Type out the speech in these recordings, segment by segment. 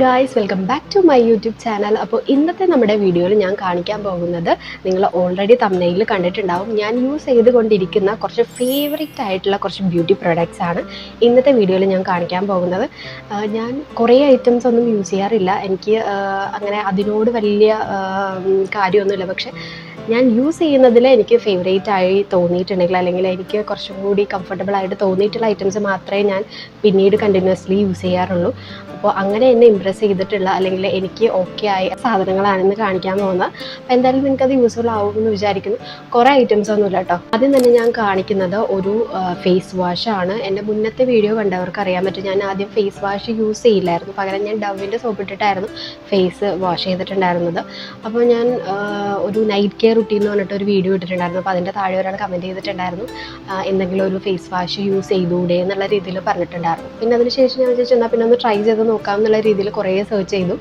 Guys welcome back to my YouTube channel അപ്പോൾ ഇന്നത്തെ നമ്മുടെ വീഡിയോയിൽ ഞാൻ കാണിക്കാൻ പോകുന്നത് നിങ്ങൾ ഓൾറെഡി തമ്മനയിൽ കണ്ടിട്ടുണ്ടാവും. ഞാൻ യൂസ് ചെയ്തുകൊണ്ടിരിക്കുന്ന കുറച്ച് ഫേവറേറ്റ് ആയിട്ടുള്ള കുറച്ച് ബ്യൂട്ടി പ്രോഡക്റ്റ്സ് ആണ് ഇന്നത്തെ വീഡിയോയിൽ ഞാൻ കാണിക്കാൻ പോകുന്നത്. ഞാൻ കുറേ ഐറ്റംസ് ഒന്നും യൂസ് ചെയ്യാറില്ല. എനിക്ക് അങ്ങനെ അതിനോട് വലിയ കാര്യമൊന്നുമില്ല. പക്ഷെ ഞാൻ യൂസ് ചെയ്യുന്നതിൽ എനിക്ക് ഫേവറേറ്റ് ആയി തോന്നിയിട്ടുണ്ടെങ്കിൽ അല്ലെങ്കിൽ എനിക്ക് കുറച്ചും കൂടി കംഫർട്ടബിൾ ആയിട്ട് തോന്നിയിട്ടുള്ള ഐറ്റംസ് മാത്രമേ ഞാൻ പിന്നീട് കണ്ടിന്യൂസ്ലി യൂസ് ചെയ്യാറുള്ളൂ. അപ്പോൾ അങ്ങനെ എന്നെ ഇമ്പ്രസ് ചെയ്തിട്ടുള്ള അല്ലെങ്കിൽ എനിക്ക് ഓക്കെ ആയ സാധനങ്ങളാണെന്ന് കാണിക്കാൻ പോകുന്നത്. അപ്പോൾ എന്തായാലും അത് യൂസ്ഫുൾ ആവുമെന്ന് വിചാരിക്കുന്നു. കുറേ ഐറ്റംസ് ഒന്നുമില്ല കേട്ടോ. ആദ്യം തന്നെ ഞാൻ കാണിക്കുന്നത് ഒരു ഫേസ് വാഷ് ആണ്. എന്റെ മുന്നത്തെ വീഡിയോ കണ്ടവർക്ക് അറിയാൻ പറ്റും. ഞാൻ ആദ്യം ഫേസ് വാഷ് യൂസ് ചെയ്യില്ലായിരുന്നു. പകരം ഞാൻ ഡവിന്റെ സോപ്പ് ഇട്ടിട്ടായിരുന്നു ഫേസ് വാഷ് ചെയ്തിട്ടുണ്ടായിരുന്നത്. അപ്പോൾ ഞാൻ ഒരു നൈറ്റ് കെയർ റുട്ടീൻ എന്ന് പറഞ്ഞിട്ട് ഒരു വീഡിയോ ഇട്ടിട്ടുണ്ടായിരുന്നു. അപ്പോൾ അതിന്റെ താഴെ ഒരാൾ കമന്റ് ചെയ്തിട്ടുണ്ടായിരുന്നു. എന്തെങ്കിലും ഒരു ഫേസ് വാഷ് യൂസ് ചെയ്തൂടെ എന്നുള്ള രീതിയിൽ പറഞ്ഞിട്ടുണ്ടായിരുന്നു. പിന്നെ അതിന് ശേഷം ഞാൻ വിചാരിച്ചു എന്നാൽ പിന്നെ ഒന്ന് ട്രൈ ചെയ്ത് നോക്കാം എന്നുള്ള രീതിയിൽ കുറേ സെർച്ച് ചെയ്തു.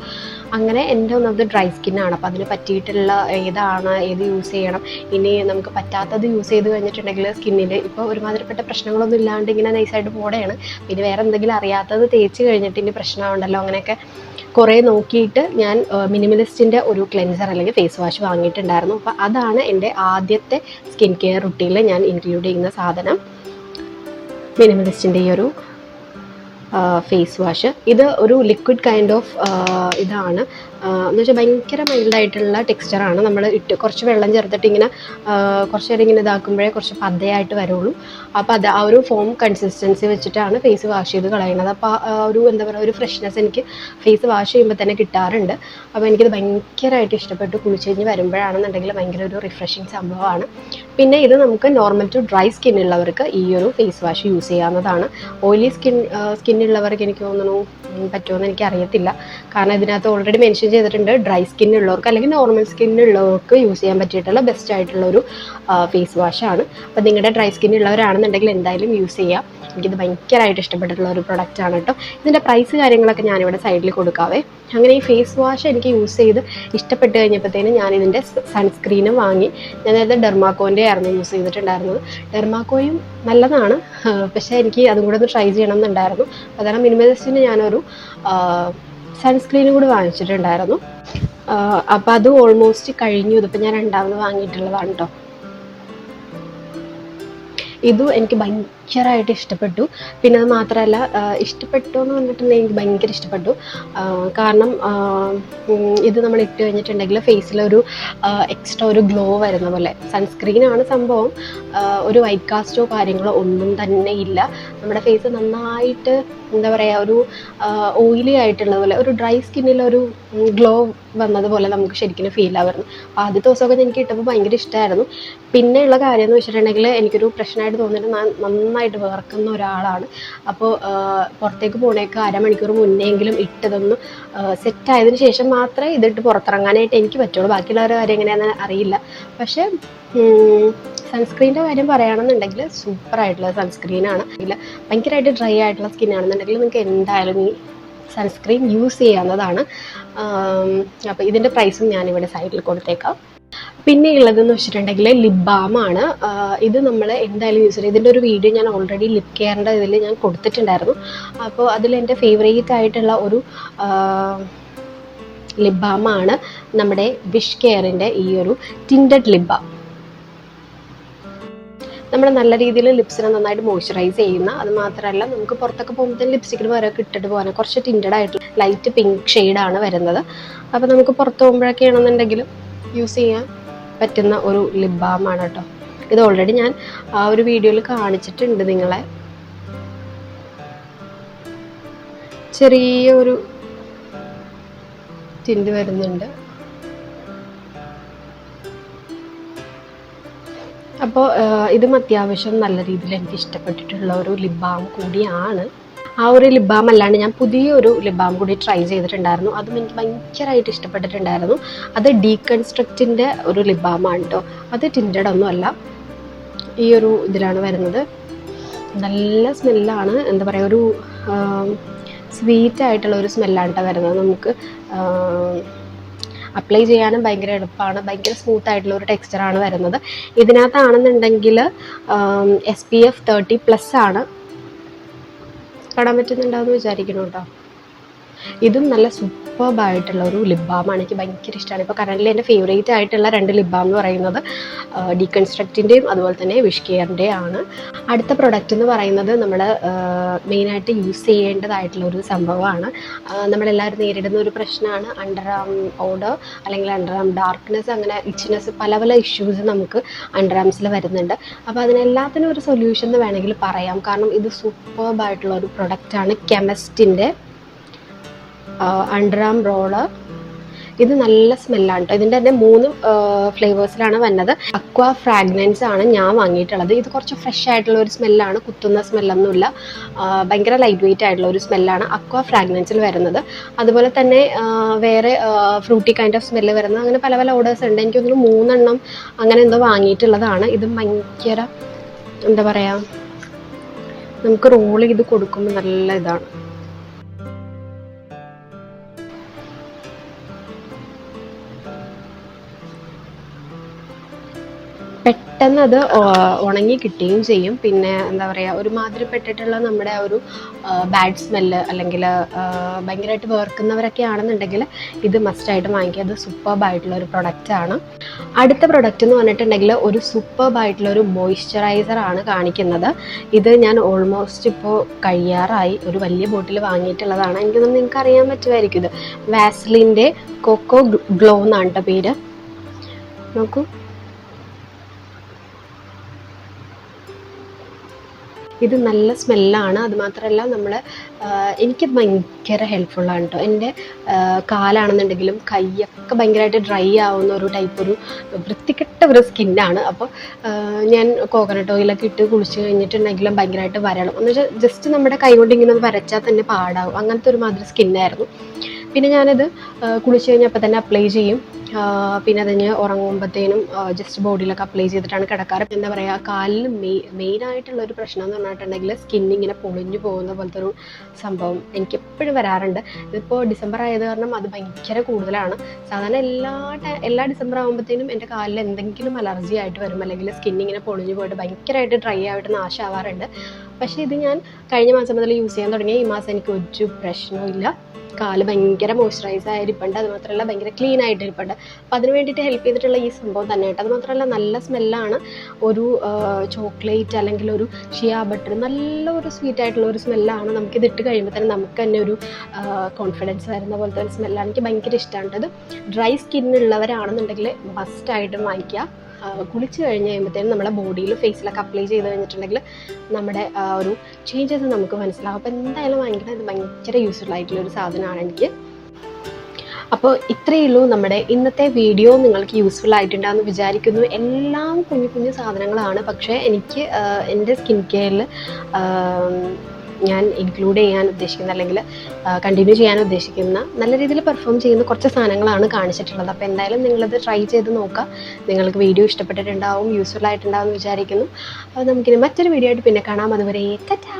അങ്ങനെ എന്റെ ഒന്നത് ഡ്രൈ സ്കിന്നാണ് അപ്പോൾ അതിന് പറ്റിയിട്ടുള്ള ഏതാണ് ഏത് യൂസ് ചെയ്യണം? ഇനി നമുക്ക് പറ്റാത്തത് യൂസ് ചെയ്ത് കഴിഞ്ഞിട്ടുണ്ടെങ്കിൽ സ്കിന്നിൽ ഇപ്പോൾ ഒരുമാതിരിപ്പെട്ട പ്രശ്നങ്ങളൊന്നും ഇല്ലാണ്ട് ഇങ്ങനെ നൈസായിട്ട് പോടെയാണ് പിന്നെ വേറെ എന്തെങ്കിലും അറിയാത്തത് തേച്ച് കഴിഞ്ഞിട്ട് ഇനി പ്രശ്നമുണ്ടല്ലോ അങ്ങനെയൊക്കെ കുറേ നോക്കിയിട്ട് ഞാൻ മിനിമലിസ്റ്റിന്റെ ഒരു ക്ലെൻസർ അല്ലെങ്കിൽ ഫേസ് വാഷ് വാങ്ങിയിട്ടുണ്ടായിരുന്നു. അപ്പോൾ അതാണ് എന്റെ ആദ്യത്തെ സ്കിൻ കെയർ റുട്ടീനിൽ ഞാൻ ഇൻക്ലൂഡ് ചെയ്യുന്ന സാധനം. മിനിമലിസ്റ്റിന്റെ ഈ ഒരു ഫേസ് വാഷ് ഇത് ഒരു ലിക്വിഡ് കൈൻഡ് ഓഫ് ഇതാണ്. എന്ന് വെച്ചാൽ ഭയങ്കര മൈൽഡായിട്ടുള്ള ടെക്സ്ചറാണ് നമ്മൾ ഇട്ട് കുറച്ച് വെള്ളം ചേർത്തിട്ട് ഇങ്ങനെ കുറച്ച് നേരം ഇങ്ങനെ ഇതാക്കുമ്പോഴേ കുറച്ച് പതയായിട്ട് വരുള്ളൂ. അപ്പോൾ അത് ആ ഒരു ഫോം കൺസിസ്റ്റൻസി വെച്ചിട്ടാണ് ഫേസ് വാഷ് ചെയ്ത് കളയുന്നത്. അപ്പോൾ ഒരു എന്താ പറയുക ഒരു ഫ്രഷ്നെസ് എനിക്ക് ഫേസ് വാഷ് ചെയ്യുമ്പോൾ തന്നെ കിട്ടാറുണ്ട്. അപ്പോൾ എനിക്കിത് ഭയങ്കരമായിട്ട് ഇഷ്ടപ്പെട്ടു. കുളിച്ച് കഴിഞ്ഞ് വരുമ്പോഴാണെന്നുണ്ടെങ്കിൽ ഭയങ്കര ഒരു റിഫ്രഷിങ് സംഭവമാണ്. പിന്നെ ഇത് നമുക്ക് നോർമൽ ടു ഡ്രൈ സ്കിൻ ഉള്ളവർക്ക് ഈ ഒരു ഫേസ് വാഷ് യൂസ് ചെയ്യാവുന്നതാണ്. ഓയിലി സ്കിൻ സ്കിൻ ഉള്ളവർക്ക് എനിക്ക് തോന്നുന്നു പറ്റുമെന്ന് എനിക്ക് അറിയത്തില്ല. കാരണം ഇതിനകത്ത് ഓൾറെഡി മെൻഷൻ ചെയ്തിട്ടുണ്ട് ഡ്രൈ സ്കിൻ ഉള്ളവർക്ക് അല്ലെങ്കിൽ നോർമൽ സ്കിൻ ഉള്ളവർക്ക് യൂസ് ചെയ്യാൻ പറ്റിയിട്ടുള്ള ബെസ്റ്റ് ആയിട്ടുള്ള ഒരു ഫേസ് വാഷാണ് അപ്പോൾ നിങ്ങളുടെ ഡ്രൈ സ്കിൻ ഉള്ളവരാണെന്നുണ്ടെങ്കിൽ എന്തായാലും യൂസ് ചെയ്യാം. എനിക്കിത് ഭയങ്കരമായിട്ട് ഇഷ്ടപ്പെട്ടിട്ടുള്ള ഒരു പ്രൊഡക്റ്റ് ആണ് കേട്ടോ. ഇതിന്റെ പ്രൈസ് കാര്യങ്ങളൊക്കെ ഞാനിവിടെ സൈഡിൽ കൊടുക്കാവേ. അങ്ങനെ ഈ ഫേസ് വാഷ് എനിക്ക് യൂസ് ചെയ്ത് ഇഷ്ടപ്പെട്ട് കഴിഞ്ഞപ്പോഴത്തേനും ഞാൻ ഇതിന്റെ സൺസ്ക്രീനും വാങ്ങി. ഞാൻ നേരത്തെ ഡെർമാക്കോന്റെ ആയിരുന്നു യൂസ് ചെയ്തിട്ടുണ്ടായിരുന്നത് ഡെർമാക്കോയും നല്ലതാണ്. പക്ഷേ എനിക്ക് അതും കൂടെ ഒന്ന് ട്രൈ ചെയ്യണം എന്നുണ്ടായിരുന്നു. അതാണ് മിനിമലിസ്റ്റിന് ഞാനൊരു സൺസ്ക്രീനും കൂടി വാങ്ങിച്ചിട്ടുണ്ടായിരുന്നു. അപ്പോൾ അത് ഓൾമോസ്റ്റ് കഴിഞ്ഞു. ഇതിപ്പോൾ ഞാൻ രണ്ടാമത് വാങ്ങിയിട്ടുള്ളതാണ് കേട്ടോ ഇതും എനിക്ക് ഭയങ്കരമായിട്ട് ഇഷ്ടപ്പെട്ടു. പിന്നെ അത് മാത്രമല്ല ഇഷ്ടപ്പെട്ടു എന്ന് പറഞ്ഞിട്ടുണ്ടെങ്കിൽ എനിക്ക് ഭയങ്കര ഇഷ്ടപ്പെട്ടു. കാരണം ഇത് നമ്മൾ ഇട്ട് കഴിഞ്ഞിട്ടുണ്ടെങ്കിൽ ഫേസിലൊരു എക്സ്ട്രാ ഒരു ഗ്ലോ വരുന്ന പോലെ. സൺസ്ക്രീനാണ് സംഭവം. ഒരു വൈറ്റ് കാസ്റ്റോ കാര്യങ്ങളോ ഒന്നും തന്നെ ഇല്ല. നമ്മുടെ ഫേസ് നന്നായിട്ട് എന്താ പറയുക ഒരു ഓയിലി ആയിട്ടുള്ള പോലെ ഒരു ഡ്രൈ സ്കിന്നിൽ ഒരു ഗ്ലോ വന്നതുപോലെ നമുക്ക് ശരിക്കും ഫീൽ ആവുന്നു ആദ്യത്തെ ദിവസമൊക്കെ എനിക്ക് ഇട്ടപ്പോൾ ഭയങ്കര ഇഷ്ടമായിരുന്നു പിന്നെയുള്ള കാര്യം എന്ന് വെച്ചിട്ടുണ്ടെങ്കിൽ എനിക്കൊരു പ്രശ്നമായിട്ട് തോന്നിയിട്ട് ഞാൻ നന്നായിട്ട് വേർക്കുന്ന ഒരാളാണ്. അപ്പോൾ പുറത്തേക്ക് പോണേക്ക് അരമണിക്കൂർ മുന്നെങ്കിലും ഇട്ടതൊന്ന് സെറ്റ് ആയതിന് ശേഷം മാത്രമേ ഇതിട്ട് പുറത്തിറങ്ങാനായിട്ട് എനിക്ക് പറ്റുള്ളൂ. ബാക്കിയുള്ളവരുടെ കാര്യം എങ്ങനെയാണെന്ന് അറിയില്ല. പക്ഷേ സൺസ്ക്രീന്റെ കാര്യം പറയുകയാണെന്നുണ്ടെങ്കിൽ സൂപ്പർ ആയിട്ടുള്ള സൺസ്ക്രീനാണ്. ഇല്ല ഭയങ്കരമായിട്ട് ഡ്രൈ ആയിട്ടുള്ള സ്കിൻ ആണെന്നുണ്ടെങ്കിൽ നിങ്ങൾക്ക് എന്തായാലും ഈ സൺസ്ക്രീൻ യൂസ് ചെയ്യാവുന്നതാണ്. അപ്പോൾ ഇതിന്റെ പ്രൈസും ഞാനിവിടെ സൈഡിൽ കൊടുത്തേക്കാം. പിന്നെ ഉള്ളതെന്ന് വെച്ചിട്ടുണ്ടെങ്കിൽ ലിപ് ബാം ആണ് ഇത് നമ്മൾ എന്തായാലും യൂസ് ചെയ്യും ഇതിന്റെ ഒരു വീഡിയോ ഞാൻ ഓൾറെഡി ലിപ് കെയറിന്റെ ഇതിൽ ഞാൻ കൊടുത്തിട്ടുണ്ടായിരുന്നു. അപ്പോൾ അതിൽ എന്റെ ഫേവറേറ്റ് ആയിട്ടുള്ള ഒരു ലിപ് ബാമാണ് നമ്മുടെ വിഷ് കെയറിന്റെ ഈ ഒരു ടിൻഡഡ് ലിപ് ബാം നമ്മൾ നല്ല രീതിയിൽ ലിപ്സിനെ നന്നായിട്ട് മോയ്സ്ചറൈസ് ചെയ്യുന്ന അത് മാത്രമല്ല നമുക്ക് പുറത്തൊക്കെ പോകുമ്പോൾ ലിപ്സ്റ്റിക്കിന് വേറെ ഇട്ടിട്ട് പോകാൻ കുറച്ച് ടിന്റഡ് ആയിട്ടുള്ള ലൈറ്റ് പിങ്ക് ഷെയ്ഡാണ് വരുന്നത്. അപ്പോൾ നമുക്ക് പുറത്ത് പോകുമ്പോഴൊക്കെ ആണെന്നുണ്ടെങ്കിലും യൂസ് ചെയ്യാൻ പറ്റുന്ന ഒരു ലിപ് ബാമാണ് കേട്ടോ. ഇത് ഓൾറെഡി ഞാൻ ആ ഒരു വീഡിയോയിൽ കാണിച്ചിട്ടുണ്ട് നിങ്ങളെ. ചെറിയ ഒരു ടിന്റ് വരുന്നുണ്ട്. അപ്പോൾ ഇതും അത്യാവശ്യം നല്ല രീതിയിൽ എനിക്ക് ഇഷ്ടപ്പെട്ടിട്ടുള്ള ഒരു ലിബാം കൂടിയാണ്. ആ ഒരു ലിപ് ബാം അല്ലാണ്ട് ഞാൻ പുതിയൊരു ലിപ് ബാം കൂടി ട്രൈ ചെയ്തിട്ടുണ്ടായിരുന്നു. അതും എനിക്ക് ഭയങ്കരമായിട്ട് ഇഷ്ടപ്പെട്ടിട്ടുണ്ടായിരുന്നു. അത് ഡീകൺസ്ട്രക്റ്റിന്റെ ഒരു ലിപ് ബാമാണ് കേട്ടോ അത് ടിന്റഡ് ഒന്നുമല്ല ഈ ഒരു ഇതിലാണ് വരുന്നത്. നല്ല സ്മെല്ലാണ് എന്താ പറയുക ഒരു സ്വീറ്റ് ആയിട്ടുള്ള ഒരു സ്മെല്ലാണ് വരുന്നത് നമുക്ക്. അപ്ലൈ ചെയ്യാനും ഭയങ്കര എളുപ്പമാണ് ഭയങ്കര സ്മൂത്ത് ആയിട്ടുള്ള ഒരു ടെക്സ്ചറാണ് വരുന്നത്. ഇതിനകത്താണെന്നുണ്ടെങ്കിൽ S P F thirty plus ആണ്. കാണാൻ പറ്റുന്നുണ്ടാവുമെന്ന് വിചാരിക്കണം കേട്ടോ. ഇതും നല്ല സൂപ്പർബ് ആയിട്ടുള്ള ഒരു ലിപ് ബാമാണ് എനിക്ക് ഭയങ്കര ഇഷ്ടമാണ് ഇപ്പോൾ കറന്റിൽ എന്റെ ഫേവറേറ്റ് ആയിട്ടുള്ള രണ്ട് ലിപ് ബാം എന്ന് പറയുന്നത് ഡീകൺസ്ട്രക്റ്റിന്റെയും അതുപോലെ തന്നെ വിഷ് ആണ്. അടുത്ത പ്രൊഡക്റ്റ് എന്ന് പറയുന്നത് നമ്മൾ മെയിനായിട്ട് യൂസ് ചെയ്യേണ്ടതായിട്ടുള്ള ഒരു സംഭവമാണ്. നമ്മളെല്ലാവരും നേരിടുന്ന ഒരു പ്രശ്നമാണ്. അണ്ടർ ആം ഓഡർ അല്ലെങ്കിൽ അണ്ടർ ആം ഡാർക്ക്നെസ് അങ്ങനെ ഇച്ചിനെസ് പല പല ഇഷ്യൂസ് നമുക്ക് അണ്ടർ ആംസിൽ വരുന്നുണ്ട്. അപ്പോൾ അതിനെല്ലാത്തിനും ഒരു സൊല്യൂഷൻ എന്ന് വേണമെങ്കിൽ പറയാം. കാരണം ഇത് സൂപ്പർബായിട്ടുള്ള ഒരു പ്രൊഡക്റ്റാണ് കെമിസ്റ്റിന്റെ അണ്ടർ റോൾ. ഇത് നല്ല സ്മെല്ലാണ് കേട്ടോ ഇതിന്റെ തന്നെ മൂന്ന് ഫ്ലേവേഴ്സിലാണ് വന്നത്. അക്വ ഫ്രാഗ്രൻസ് ആണ് ഞാൻ വാങ്ങിയിട്ടുള്ളത്. ഇത് കുറച്ച് ഫ്രഷ് ആയിട്ടുള്ള ഒരു സ്മെല്ലാണ്. കുത്തുന്ന സ്മെല്ലൊന്നുമില്ല. ഭയങ്കര ലൈറ്റ് വെയിറ്റ് ആയിട്ടുള്ള ഒരു സ്മെല്ലാണ് അക്വ ഫ്രാഗ്രൻസിൽ വരുന്നത്. അതുപോലെ തന്നെ വേറെ ഫ്രൂട്ടി കൈൻഡ് ഓഫ് സ്മെല്ല് വരുന്നത് അങ്ങനെ പല പല ഓർഡേഴ്സ് ഉണ്ട്. എനിക്ക് തോന്നുന്നു മൂന്നെണ്ണം അങ്ങനെ എന്തോ വാങ്ങിയിട്ടുള്ളതാണ്. ഇത് ഭയങ്കര എന്താ പറയുക നമുക്ക് റോൾ ചെയ്ത് കൊടുക്കുമ്പോൾ നല്ല ഇതാണ്. പെട്ടെന്ന് അത് ഉണങ്ങി കിട്ടുകയും ചെയ്യും. പിന്നെ എന്താ പറയുക ഒരുമാതിരിപ്പെട്ടിട്ടുള്ള നമ്മുടെ ആ ഒരു ബാഡ് സ്മെല്ല് അല്ലെങ്കിൽ ഭയങ്കരമായിട്ട് വേർക്കുന്നവരൊക്കെ ആണെന്നുണ്ടെങ്കിൽ ഇത് മസ്റ്റായിട്ട് വാങ്ങിക്കുക. സൂപ്പർബ് ആയിട്ടുള്ള ഒരു പ്രൊഡക്റ്റ് ആണ്. അടുത്ത പ്രൊഡക്റ്റ് എന്ന് പറഞ്ഞിട്ടുണ്ടെങ്കിൽ ഒരു സൂപ്പർബ് ആയിട്ടുള്ള ഒരു മോയ്സ്ചറൈസർ ആണ് കാണിക്കുന്നത്. ഇത് ഞാൻ ഓൾമോസ്റ്റ് ഇപ്പോൾ കഴിയാറായി. ഒരു വലിയ ബോട്ടിൽ വാങ്ങിയിട്ടുള്ളതാണ്. എനിക്ക് നിങ്ങൾക്ക് അറിയാൻ പറ്റുമായിരിക്കും ഇത്. വാസ്ലിന്റെ കൊക്കോ ഗ്ലോ എന്നാണ് പേര്. നോക്കൂ. ഇത് നല്ല സ്മെല്ലാണ്. അതുമാത്രമല്ല നമ്മൾ എനിക്ക് ഭയങ്കര ഹെൽപ്ഫുള്ളാണ് കേട്ടോ എന്റെ കാലാണെന്നുണ്ടെങ്കിലും കൈയൊക്കെ ഭയങ്കരമായിട്ട് ഡ്രൈ ആവുന്ന ഒരു ടൈപ്പ് ഒരു വൃത്തികെട്ട ഒരു സ്കിന്നാണ്. അപ്പോൾ ഞാൻ കോക്കനട്ട് ഓയിലൊക്കെ ഇട്ട് കുളിച്ച് കഴിഞ്ഞിട്ടുണ്ടെങ്കിലും ഭയങ്കരമായിട്ട് വരളും. എന്ന് വെച്ചാൽ ജസ്റ്റ് നമ്മുടെ കൈ കൊണ്ട് ഇങ്ങനെ വരച്ചാൽ തന്നെ പാടാവും. അങ്ങനത്തെ ഒരു മാതിരി സ്കിന്നായിരുന്നു. പിന്നെ ഞാനത് കുളിച്ച് കഴിഞ്ഞപ്പോൾ തന്നെ അപ്ലൈ ചെയ്യും. പിന്നെ അതിന് ഉറങ്ങുമ്പോഴത്തേനും ജസ്റ്റ് ബോഡിയിലൊക്കെ അപ്ലൈ ചെയ്തിട്ടാണ് കിടക്കാറ്. എന്താ പറയുക കാലിൽ മെയ് മെയിനായിട്ടുള്ള ഒരു പ്രശ്നം എന്ന് പറഞ്ഞിട്ടുണ്ടെങ്കിൽ സ്കിൻ ഇങ്ങനെ പൊളിഞ്ഞു പോകുന്ന പോലത്തെ ഒരു സംഭവം എനിക്ക് എപ്പോഴും വരാറുണ്ട്. ഇതിപ്പോൾ ഡിസംബർ ആയത് കാരണം അത് ഭയങ്കര കൂടുതലാണ്. സാധാരണ എല്ലാ എല്ലാ ഡിസംബർ ആകുമ്പോഴത്തേനും എന്റെ കാലിൽ എന്തെങ്കിലും അലർജി ആയിട്ട് വരും അല്ലെങ്കിൽ സ്കിൻ ഇങ്ങനെ പൊളിഞ്ഞു പോയിട്ട് ഭയങ്കരമായിട്ട് ഡ്രൈ ആയിട്ട് നാശമാവാറുണ്ട് പക്ഷേ ഇത് ഞാൻ കഴിഞ്ഞ മാസം മുതൽ യൂസ് ചെയ്യാൻ തുടങ്ങിയ ഈ മാസം എനിക്ക് ഒരു പ്രശ്നവും ഇല്ല. കാൽ ഭയങ്കര മോയ്സ്ചറൈസ് ആയിരിപ്പുണ്ട്. അതുമാത്രമല്ല ഭയങ്കര ക്ലീൻ ആയിട്ട് ഇരിപ്പുണ്ട് അപ്പം അതിന് വേണ്ടിയിട്ട് ഹെൽപ്പ് ചെയ്തിട്ടുള്ള ഈ സംഭവം തന്നെ കേട്ടോ. അത് മാത്രമല്ല നല്ല സ്മെല്ലാണ് ഒരു ചോക്ലേറ്റ് അല്ലെങ്കിൽ ഒരു ഷിയ ബട്ടർ നല്ല ഒരു സ്വീറ്റ് ആയിട്ടുള്ള ഒരു സ്മെല്ലാണ് നമുക്കിത് ഇട്ട് കഴിയുമ്പോൾ തന്നെ നമുക്ക് തന്നെ ഒരു കോൺഫിഡൻസ് വരുന്ന പോലത്തെ ഒരു സ്മെല്ലാണ് എനിക്ക് ഭയങ്കര ഇഷ്ടമാണ് അത് ഡ്രൈ സ്കിന്നുള്ളവരാണെന്നുണ്ടെങ്കിൽ മസ്റ്റായിട്ടും വാങ്ങിക്കുക. കുളിച്ച് കഴിഞ്ഞ് കഴിയുമ്പോഴത്തേനും നമ്മുടെ ബോഡിയിൽ ഫേസിലൊക്കെ അപ്ലൈ ചെയ്ത് കഴിഞ്ഞിട്ടുണ്ടെങ്കിൽ നമ്മുടെ ഒരു ചേഞ്ചസ് നമുക്ക് മനസ്സിലാവും. അപ്പോൾ എന്തായാലും വാങ്ങിക്കണം. ഇത് ഭയങ്കര യൂസ്ഫുൾ ആയിട്ടുള്ള ഒരു സാധനമാണ് എനിക്ക്. അപ്പോൾ ഇത്രയേ ഉള്ളൂ നമ്മുടെ ഇന്നത്തെ വീഡിയോ. നിങ്ങൾക്ക് യൂസ്ഫുൾ ആയിട്ടുണ്ടാകുമെന്ന് വിചാരിക്കുന്നു. എല്ലാം കുഞ്ഞു കുഞ്ഞു സാധനങ്ങളാണ്. പക്ഷേ എനിക്ക് എന്റെ സ്കിൻ കെയറിൽ ഞാൻ ഇൻക്ലൂഡ് ചെയ്യാൻ ഉദ്ദേശിക്കുന്ന അല്ലെങ്കിൽ കണ്ടിന്യൂ ചെയ്യാൻ ഉദ്ദേശിക്കുന്ന നല്ല രീതിയിൽ പെർഫോം ചെയ്യുന്ന കുറച്ച് സാധനങ്ങളാണ് കാണിച്ചിട്ടുള്ളത്. അപ്പോൾ എന്തായാലും നിങ്ങളത് ട്രൈ ചെയ്ത് നോക്കുക. നിങ്ങൾക്ക് വീഡിയോ ഇഷ്ടപ്പെട്ടിട്ടുണ്ടാവും യൂസ്ഫുൾ ആയിട്ടുണ്ടാവും എന്ന് വിചാരിക്കുന്നു. അപ്പോൾ നമുക്കിനി മറ്റൊരു വീഡിയോ ആയിട്ട് പിന്നെ കാണാം. അതുവരെ ടാറ്റാ